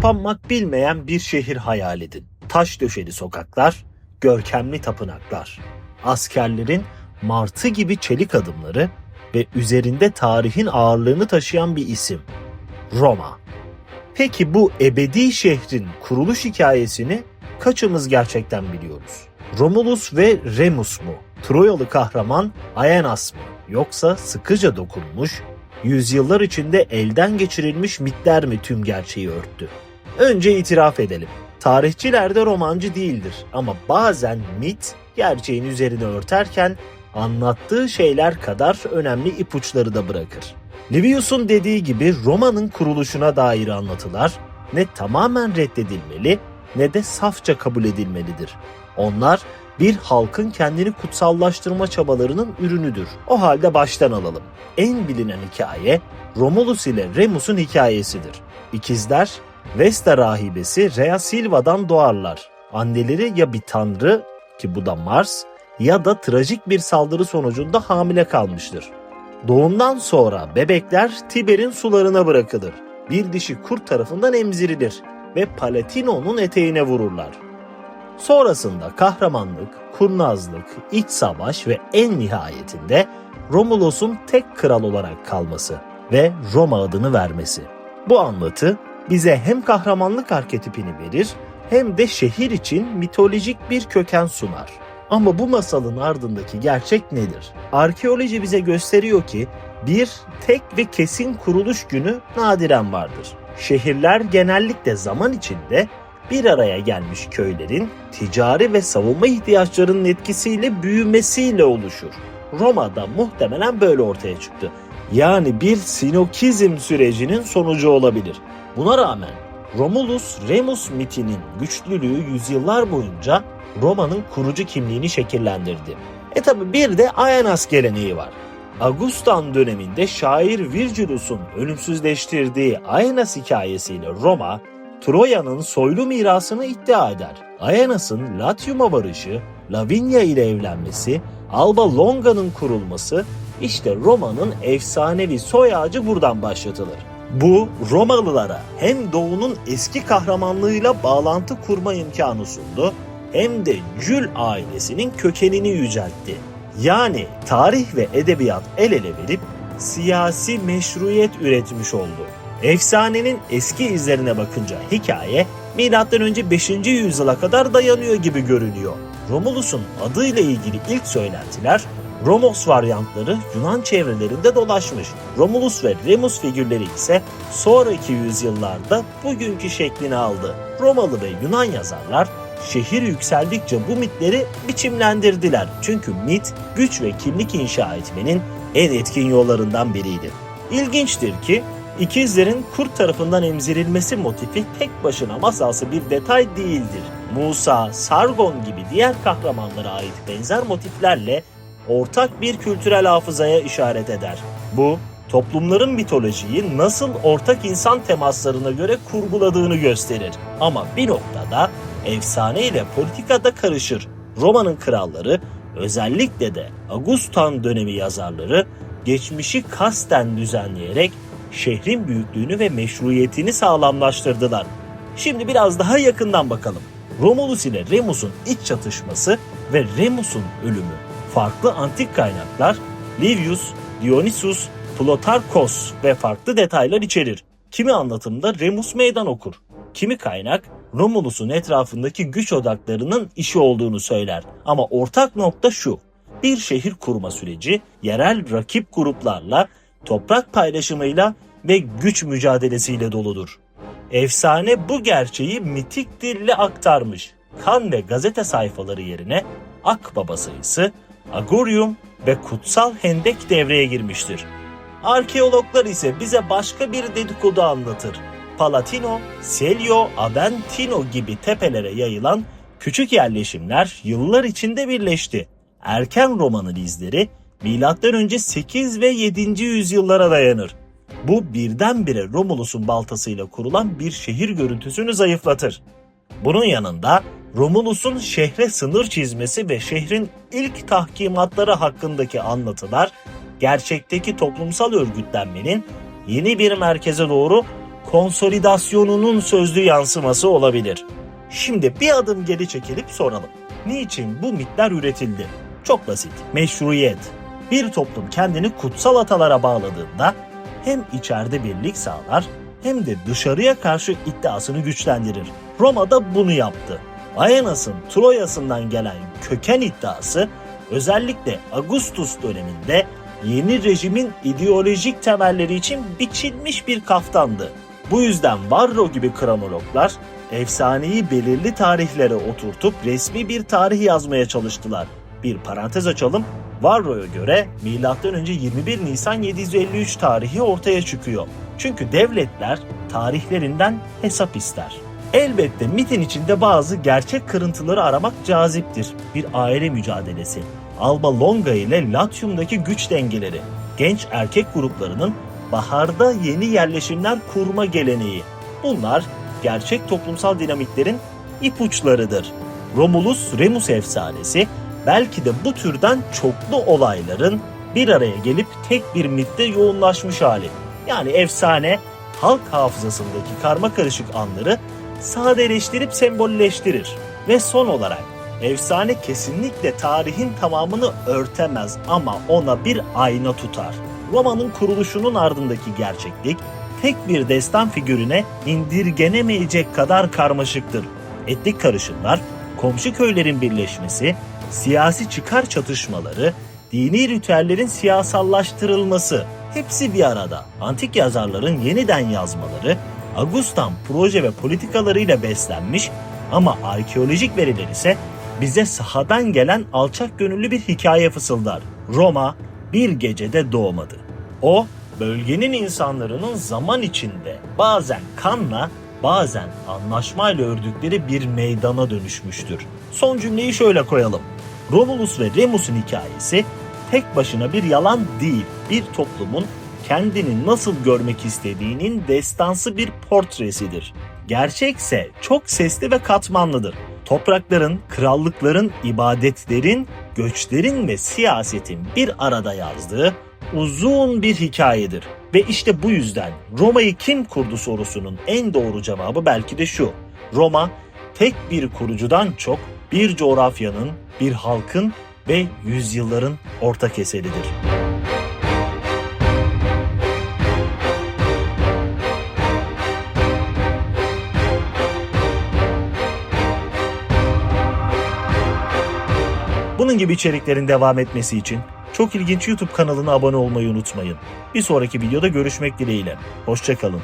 kapanmak bilmeyen bir şehir hayal edin. Taş döşeli sokaklar, görkemli tapınaklar, askerlerin martı gibi çelik adımları ve üzerinde tarihin ağırlığını taşıyan bir isim. Roma. Peki bu ebedi şehrin kuruluş hikayesini kaçımız gerçekten biliyoruz? Romulus ve Remus mu? Troyalı kahraman Aeneas mı? Yoksa sıkıca dokunmuş, yüzyıllar içinde elden geçirilmiş mitler mi tüm gerçeği örttü? Önce itiraf edelim. Tarihçiler de romancı değildir ama bazen mit gerçeğin üzerine örterken anlattığı şeyler kadar önemli ipuçları da bırakır. Livius'un dediği gibi Roma'nın kuruluşuna dair anlatılar ne tamamen reddedilmeli ne de safça kabul edilmelidir. Onlar bir halkın kendini kutsallaştırma çabalarının ürünüdür. O halde baştan alalım. En bilinen hikaye Romulus ile Remus'un hikayesidir. İkizler Vesta rahibesi Rhea Silva'dan doğarlar. Anneleri ya bir tanrı ki bu da Mars ya da trajik bir saldırı sonucunda hamile kalmıştır. Doğumdan sonra bebekler Tiber'in sularına bırakılır. Bir dişi kurt tarafından emzirilir ve Palatino'nun eteğine vururlar. Sonrasında kahramanlık, kurnazlık, iç savaş ve en nihayetinde Romulus'un tek kral olarak kalması ve Roma adını vermesi. Bu anlatı bize hem kahramanlık arketipini verir hem de şehir için mitolojik bir köken sunar. Ama bu masalın ardındaki gerçek nedir? Arkeoloji bize gösteriyor ki bir tek ve kesin kuruluş günü nadiren vardır. Şehirler genellikle zaman içinde bir araya gelmiş köylerin ticari ve savunma ihtiyaçlarının etkisiyle büyümesiyle oluşur. Roma'da muhtemelen böyle ortaya çıktı. Yani bir sinokizm sürecinin sonucu olabilir. Buna rağmen Romulus Remus mitinin güçlülüğü yüzyıllar boyunca Roma'nın kurucu kimliğini şekillendirdi. E tabi bir de Aenas geleneği var. Augustan döneminde şair Virgilus'un ölümsüzleştirdiği Aenas hikayesiyle Roma, Troya'nın soylu mirasını iddia eder. Aenas'ın Latium'a varışı, Lavinia ile evlenmesi, Alba Longa'nın kurulması, işte Roma'nın efsanevi soy ağacı buradan başlatılır. Bu Romalılara hem doğunun eski kahramanlığıyla bağlantı kurma imkanı sundu hem de Jül ailesinin kökenini yüceltti. Yani tarih ve edebiyat el ele verip siyasi meşruiyet üretmiş oldu. Efsanenin eski izlerine bakınca hikaye M.Ö. 5. yüzyıla kadar dayanıyor gibi görünüyor. Romulus'un adıyla ilgili ilk söylentiler Romos varyantları Yunan çevrelerinde dolaşmış. Romulus ve Remus figürleri ise sonraki yüzyıllarda bugünkü şeklini aldı. Romalı ve Yunan yazarlar şehir yükseldikçe bu mitleri biçimlendirdiler. Çünkü mit güç ve kimlik inşa etmenin en etkin yollarından biriydi. İlginçtir ki ikizlerin kurt tarafından emzirilmesi motifi tek başına masalsı bir detay değildir. Musa, Sargon gibi diğer kahramanlara ait benzer motiflerle ortak bir kültürel hafızaya işaret eder. Bu, toplumların mitolojiyi nasıl ortak insan temaslarına göre kurguladığını gösterir. Ama bir noktada efsane ile politikada karışır. Roma'nın kralları, özellikle de Augustan dönemi yazarları, geçmişi kasten düzenleyerek şehrin büyüklüğünü ve meşruiyetini sağlamlaştırdılar. Şimdi biraz daha yakından bakalım. Romulus ile Remus'un iç çatışması ve Remus'un ölümü. Farklı antik kaynaklar Livius, Dionysus, Plutarkos ve farklı detaylar içerir. Kimi anlatımda Remus meydan okur. Kimi kaynak Romulus'un etrafındaki güç odaklarının işi olduğunu söyler. Ama ortak nokta şu. Bir şehir kurma süreci yerel rakip gruplarla, toprak paylaşımıyla ve güç mücadelesiyle doludur. Efsane bu gerçeği mitik dille aktarmış. Kan ve gazete sayfaları yerine Akbaba sayısı, Agorium ve Kutsal Hendek devreye girmiştir. Arkeologlar ise bize başka bir dedikodu anlatır. Palatino, Celio, Aventino gibi tepelere yayılan küçük yerleşimler yıllar içinde birleşti. Erken Roma'nın izleri M.Ö. 8 ve 7. yüzyıllara dayanır. Bu birdenbire Romulus'un baltasıyla kurulan bir şehir görüntüsünü zayıflatır. Bunun yanında Romulus'un şehre sınır çizmesi ve şehrin ilk tahkimatları hakkındaki anlatılar gerçekteki toplumsal örgütlenmenin yeni bir merkeze doğru konsolidasyonunun sözlü yansıması olabilir. Şimdi bir adım geri çekilip soralım. Niçin bu mitler üretildi? Çok basit. Meşruiyet. Bir toplum kendini kutsal atalara bağladığında hem içeride birlik sağlar hem de dışarıya karşı iddiasını güçlendirir. Roma da bunu yaptı. Ayanas'ın Troya'sından gelen köken iddiası özellikle Augustus döneminde yeni rejimin ideolojik temelleri için biçilmiş bir kaftandı. Bu yüzden Varro gibi kronologlar efsaneyi belirli tarihlere oturtup resmi bir tarih yazmaya çalıştılar. Bir parantez açalım. Varro'ya göre M.Ö. 21 Nisan 753 tarihi ortaya çıkıyor. Çünkü devletler tarihlerinden hesap ister. Elbette mitin içinde bazı gerçek kırıntıları aramak caziptir. Bir aile mücadelesi. Alba Longa ile Latium'daki güç dengeleri. Genç erkek gruplarının baharda yeni yerleşimler kurma geleneği. Bunlar gerçek toplumsal dinamiklerin ipuçlarıdır. Romulus Remus efsanesi belki de bu türden çoklu olayların bir araya gelip tek bir mitte yoğunlaşmış hali. Yani efsane halk hafızasındaki karma karışık anları sadeleştirip sembolleştirir. Ve son olarak efsane kesinlikle tarihin tamamını örtemez ama ona bir ayna tutar. Roma'nın kuruluşunun ardındaki gerçeklik tek bir destan figürüne indirgenemeyecek kadar karmaşıktır. Etnik karışımlar, komşu köylerin birleşmesi, siyasi çıkar çatışmaları, dini ritüellerin siyasallaştırılması hepsi bir arada. Antik yazarların yeniden yazmaları, Augustan proje ve politikalarıyla beslenmiş ama arkeolojik veriler ise bize sahadan gelen alçak gönüllü bir hikaye fısıldar. Roma bir gecede doğmadı. O bölgenin insanların zaman içinde bazen kanla bazen anlaşmayla ördükleri bir meydana dönüşmüştür. Son cümleyi şöyle koyalım. Romulus ve Remus'un hikayesi tek başına bir yalan değil, bir toplumun kendini nasıl görmek istediğinin destansı bir portresidir. Gerçekse çok sesli ve katmanlıdır. Toprakların, krallıkların, ibadetlerin, göçlerin ve siyasetin bir arada yazdığı uzun bir hikayedir. Ve işte bu yüzden Roma'yı kim kurdu sorusunun en doğru cevabı belki de şu. Roma tek bir kurucudan çok bir coğrafyanın, bir halkın ve yüzyılların ortak eseridir. Bunun gibi içeriklerin devam etmesi için çok ilginç YouTube kanalına abone olmayı unutmayın. Bir sonraki videoda görüşmek dileğiyle. Hoşçakalın.